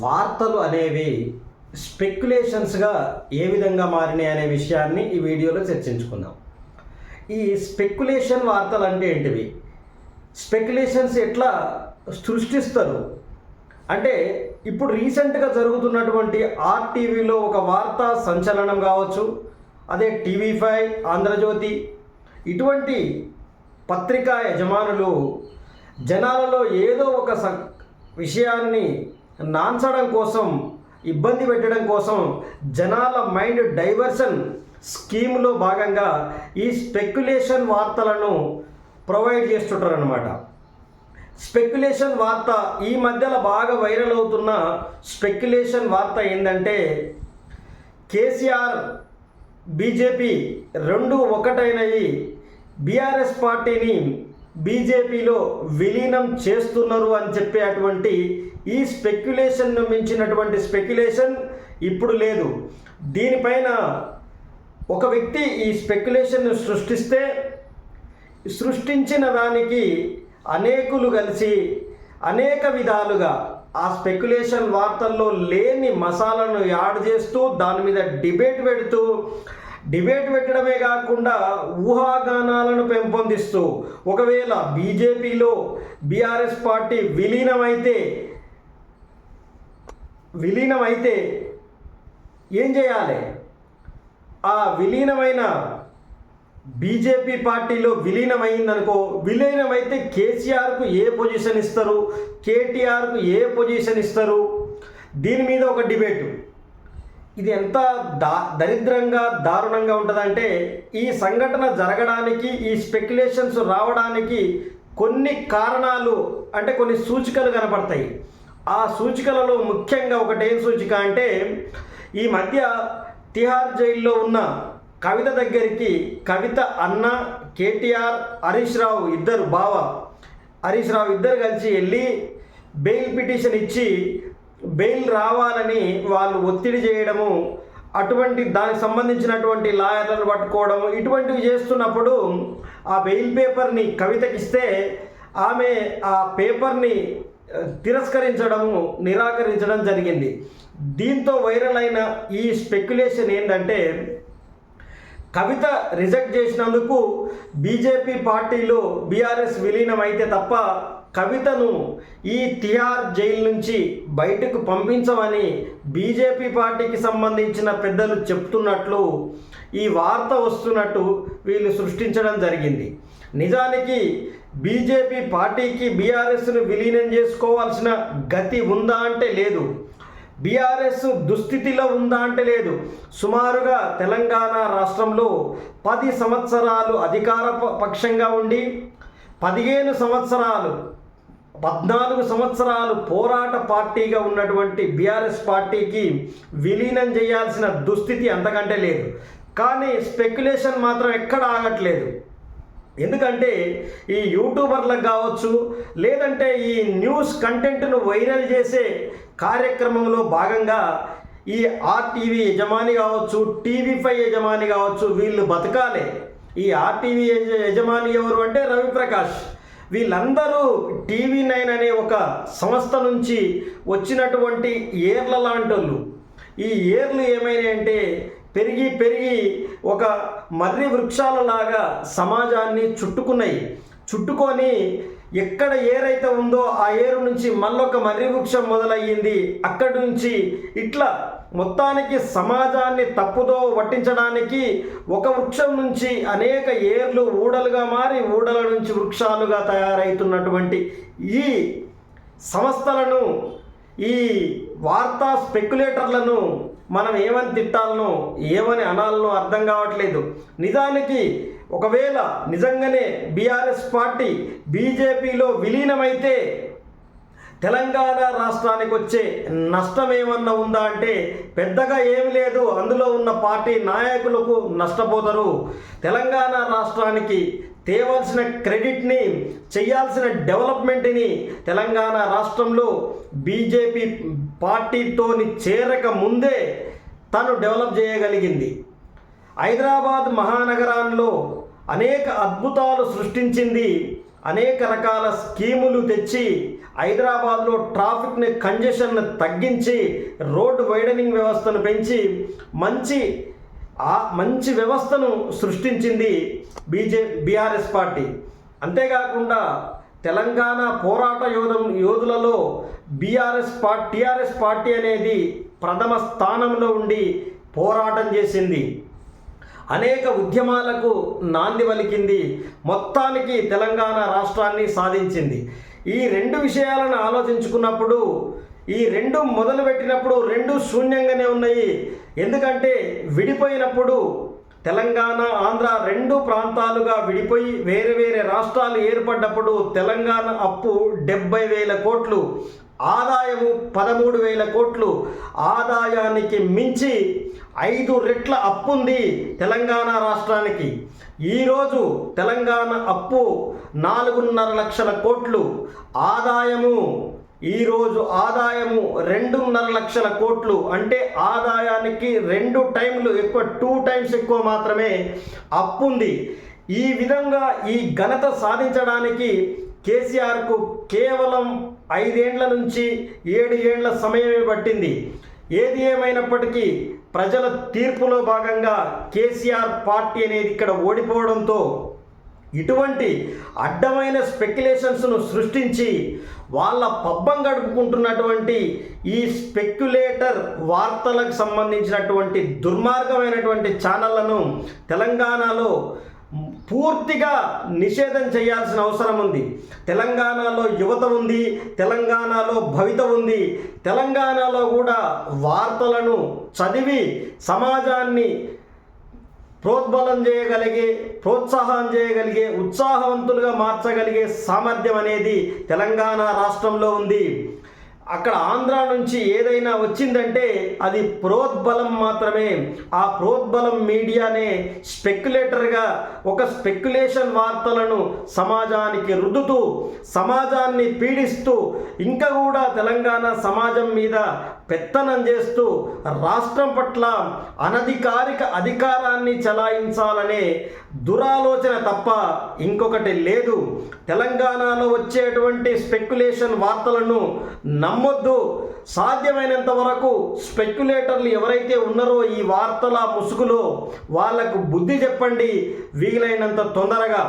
వార్తలు అనేవి స్పెక్యులేషన్స్గా ఏ విధంగా మారినాయి అనే విషయాన్ని ఈ వీడియోలో చర్చించుకుందాం. ఈ స్పెక్యులేషన్ వార్తలు అంటే ఏంటివి? స్పెక్యులేషన్స్ ఎట్లా సృష్టిస్తారు? అంటే ఇప్పుడు రీసెంట్గా జరుగుతున్నటువంటి ఆర్టీవీలో ఒక వార్త సంచలనం కావచ్చు అదే టీవీ ఫైవ్ ఆంధ్రజ్యోతి ఇటువంటి పత్రికా యజమానులు జనాలలో ఏదో ఒక స విషయాన్ని నాంచడం కోసం ఇబ్బంది పెట్టడం కోసం జనాల మైండ్ డైవర్షన్ స్కీమ్లో భాగంగా ఈ స్పెక్యులేషన్ వార్తలను ప్రొవైడ్ చేస్తుంటారనమాట స్పెక్యులేషన్ వార్త ఈ మధ్యలో బాగా వైరల్ అవుతున్న స్పెక్యులేషన్ వార్త ఏంటంటే కేసీఆర్ బీజేపీ రెండు ఒకటైనవి బీఆర్ఎస్ పార్టీని బీజేపీలో విలీనం చేస్తున్నారు అని చెప్పేటువంటి ఈ స్పెక్యులేషన్ను మించినటువంటి స్పెక్యులేషన్ ఇప్పుడు లేదు. దీనిపైన ఒక వ్యక్తి ఈ స్పెక్యులేషన్ను సృష్టిస్తే సృష్టించిన దానికి అనేకులు కలిసి అనేక విధాలుగా ఆ స్పెక్యులేషన్ వార్తల్లో లేని మసాలను యాడ్ చేస్తూ దాని మీద డిబేట్ పెడుతూ డిబేట్ పెట్టడమే కాకుండా ఊహాగానాలను పెంపొందిస్తూ ఒకవేళ బీజేపీలో బీఆర్ఎస్ పార్టీ విలీనమైతే విలీనమైతే ఏం చేయాలి? ఆ విలీనమైన బీజేపీ పార్టీలో విలీనమైందనుకో విలీనమైతే కేసీఆర్కు ఏ పొజిషన్ ఇస్తారు? కేటీఆర్కు ఏ పొజిషన్ ఇస్తారు? దీని మీద ఒక డిబేటు. ఇది ఎంత దా దరిద్రంగా దారుణంగా ఉంటుందంటే ఈ సంఘటన జరగడానికి ఈ స్పెక్యులేషన్స్ రావడానికి కొన్ని కారణాలు అంటే కొన్ని సూచికలు కనపడతాయి. ఆ సూచికలలో ముఖ్యంగా ఒకటేం సూచిక అంటే ఈ మధ్య తిహార్ జైల్లో ఉన్న కవిత దగ్గరికి కవిత అన్న కేటీఆర్ హరీష్ రావు ఇద్దరు బావ హరీష్ రావు ఇద్దరు కలిసి వెళ్ళి బెయిల్ పిటిషన్ ఇచ్చి బెయిల్ రావాలని వాళ్ళు ఒత్తిడి చేయడము అటువంటి దానికి సంబంధించినటువంటి లాయర్లను పట్టుకోవడం ఇటువంటివి చేస్తున్నప్పుడు ఆ బెయిల్ పేపర్ని కవితకిస్తే ఆమె ఆ పేపర్ని తిరస్కరించడము నిరాకరించడం జరిగింది. దీంతో వైరల్ అయిన ఈ స్పెక్యులేషన్ ఏంటంటే కవిత రిజెక్ట్ చేసినందుకు బీజేపీ పార్టీలో బీఆర్ఎస్ విలీనం అయితే తప్ప కవితను ఈ తిహార్ జైలు నుంచి బయటకు పంపించమని బీజేపీ పార్టీకి సంబంధించిన పెద్దలు చెప్తున్నట్లు ఈ వార్త వస్తున్నట్టు వీళ్ళు సృష్టించడం జరిగింది. నిజానికి బీజేపీ పార్టీకి బీఆర్ఎస్ను విలీనం చేసుకోవాల్సిన గతి ఉందా అంటే లేదు. బీఆర్ఎస్ దుస్థితిలో ఉందా అంటే లేదు. సుమారుగా తెలంగాణ రాష్ట్రంలో పది సంవత్సరాలు అధికార పక్షంగా ఉండి పదిహేను సంవత్సరాలు పద్నాలుగు సంవత్సరాలు పోరాట పార్టీగా ఉన్నటువంటి బీఆర్ఎస్ పార్టీకి విలీనం చేయాల్సిన దుస్థితి అంతకంటే లేదు. కానీ స్పెక్యులేషన్ మాత్రం ఎక్కడ ఆగట్లేదు. ఎందుకంటే ఈ యూట్యూబర్లకు కావచ్చు లేదంటే ఈ న్యూస్ కంటెంట్ను వైరల్ చేసే కార్యక్రమంలో భాగంగా ఈ ఆర్టీవీ యజమాని కావచ్చు టీవీ ఫైవ్ యజమాని కావచ్చు వీళ్ళు బతకాలి. ఈ ఆర్టీవీ యజమాని ఎవరు అంటే రవిప్రకాష్. వీళ్ళందరూ టీవీ నైన్ అనే ఒక సంస్థ నుంచి వచ్చినటువంటి ఏర్ల లాంటి వాళ్ళు ఈ ఏర్లు ఏమైనాయంటే పెరిగి పెరిగి ఒక మర్రి వృక్షాలలాగా సమాజాన్ని చుట్టుకున్నాయి. చుట్టుకొని ఎక్కడ ఏరైతే ఉందో ఆ ఏరు నుంచి మళ్ళొక మర్రి వృక్షం మొదలయ్యింది. అక్కడి నుంచి ఇట్లా మొత్తానికి సమాజాన్ని తప్పుదో పట్టించడానికి ఒక వృక్షం నుంచి అనేక ఏర్లు ఊడలుగా మారి ఊడల నుంచి వృక్షాలుగా తయారవుతున్నటువంటి ఈ సంస్థలను ఈ వార్తా స్పెక్యులేటర్లను మనం ఏమని తిట్టాలనో ఏమని అనాలనో అర్థం కావట్లేదు. నిజానికి ఒకవేళ నిజంగానే బీఆర్ఎస్ పార్టీ బీజేపీలో విలీనమైతే తెలంగాణ రాష్ట్రానికి వచ్చే నష్టం ఏమన్నా ఉందా అంటే పెద్దగా ఏమి లేదు. అందులో ఉన్న పార్టీ నాయకులకు నష్టపోతారు. తెలంగాణ రాష్ట్రానికి తేవాల్సిన క్రెడిట్ని చేయాల్సిన డెవలప్మెంట్ని తెలంగాణ రాష్ట్రంలో బీజేపీ పార్టీతోని చేరక ముందే తను డెవలప్ చేయగలిగింది. హైదరాబాద్ మహానగరాల్లో అనేక అద్భుతాలు సృష్టించింది. అనేక రకాల స్కీములు తెచ్చి హైదరాబాద్లో ట్రాఫిక్ని కంజెషన్ను తగ్గించి రోడ్డు వైడనింగ్ వ్యవస్థను పెంచి మంచి ఆ మంచి వ్యవస్థను సృష్టించింది బీజే బీఆర్ఎస్ పార్టీ. అంతేకాకుండా తెలంగాణ పోరాట యోధం యోధులలో బీఆర్ఎస్ పార్టీ టీఆర్ఎస్ పార్టీ అనేది ప్రథమ స్థానంలో ఉండి పోరాటం చేసింది. అనేక ఉద్యమాలకు నాంది వలికింది. మొత్తానికి తెలంగాణ రాష్ట్రాన్ని సాధించింది. ఈ రెండు విషయాలను ఆలోచించుకున్నప్పుడు ఈ రెండు మొదలుపెట్టినప్పుడు రెండు శూన్యంగానే ఉన్నాయి. ఎందుకంటే విడిపోయినప్పుడు తెలంగాణ ఆంధ్ర రెండు ప్రాంతాలుగా విడిపోయి వేరే వేరే రాష్ట్రాలు ఏర్పడ్డప్పుడు తెలంగాణ అప్పు డెబ్బై వేల కోట్లు ఆదాయము పదమూడు వేల కోట్లు. ఆదాయానికి మించి ఐదు రెట్ల అప్పుంది తెలంగాణ రాష్ట్రానికి. ఈరోజు తెలంగాణ అప్పు నాలుగున్నర లక్షల కోట్లు. ఆదాయము ఈరోజు ఆదాయము రెండున్నర లక్షల కోట్లు. అంటే ఆదాయానికి రెండు టైంలు ఎక్కువ టూ టైమ్స్ ఎక్కువ మాత్రమే అప్పుంది ఈ విధంగా ఈ ఘనత సాధించడానికి కేసీఆర్కు కేవలం ఐదేండ్ల నుంచి ఏడు ఏండ్ల సమయమే పట్టింది. ఏది ఏమైనప్పటికీ ప్రజల తీర్పులో భాగంగా కేసీఆర్ పార్టీ అనేది ఇక్కడ ఓడిపోవడంతో ఇటువంటి అడ్డమైన స్పెక్యులేషన్స్ను సృష్టించి వాళ్ళ పబ్బం గడుపుకుంటున్నటువంటి ఈ స్పెక్యులేటర్ వార్తలకు సంబంధించినటువంటి దుర్మార్గమైనటువంటి ఛానళ్ళను తెలంగాణలో పూర్తిగా నిషేధం చేయాల్సిన అవసరం ఉంది. తెలంగాణలో యువత ఉంది తెలంగాణలో భవిత ఉంది. తెలంగాణలో కూడా వార్తలను చదివి సమాజాన్ని ప్రోద్బలం చేయగలిగే ప్రోత్సాహం చేయగలిగే ఉత్సాహవంతులుగా మార్చగలిగే సామర్థ్యం అనేది తెలంగాణ రాష్ట్రంలో ఉంది. అక్కడ ఆంధ్ర నుంచి ఏదైనా వచ్చిందంటే అది ప్రోద్బలం మాత్రమే. ఆ ప్రోద్బలం మీడియానే స్పెక్యులేటర్గా ఒక స్పెక్యులేషన్ వార్తలను సమాజానికి రుద్దుతూ సమాజాన్ని పీడిస్తూ ఇంకా కూడా తెలంగాణ సమాజం మీద పెత్తనం చేస్తూ రాష్ట్రం పట్ల అనధికారిక అధికారాన్ని చలాయించాలనే దురాలోచన తప్ప ఇంకొకటి లేదు. తెలంగాణలో వచ్చేటువంటి స్పెక్యులేషన్ వార్తలను నమ్మొద్దు. సాధ్యమైనంత వరకు స్పెక్యులేటర్లు ఎవరైతే ఉన్నారో ఈ వార్తల ముసుగులో వాళ్ళకు బుద్ధి చెప్పండి. వీలైనంత తొందరగా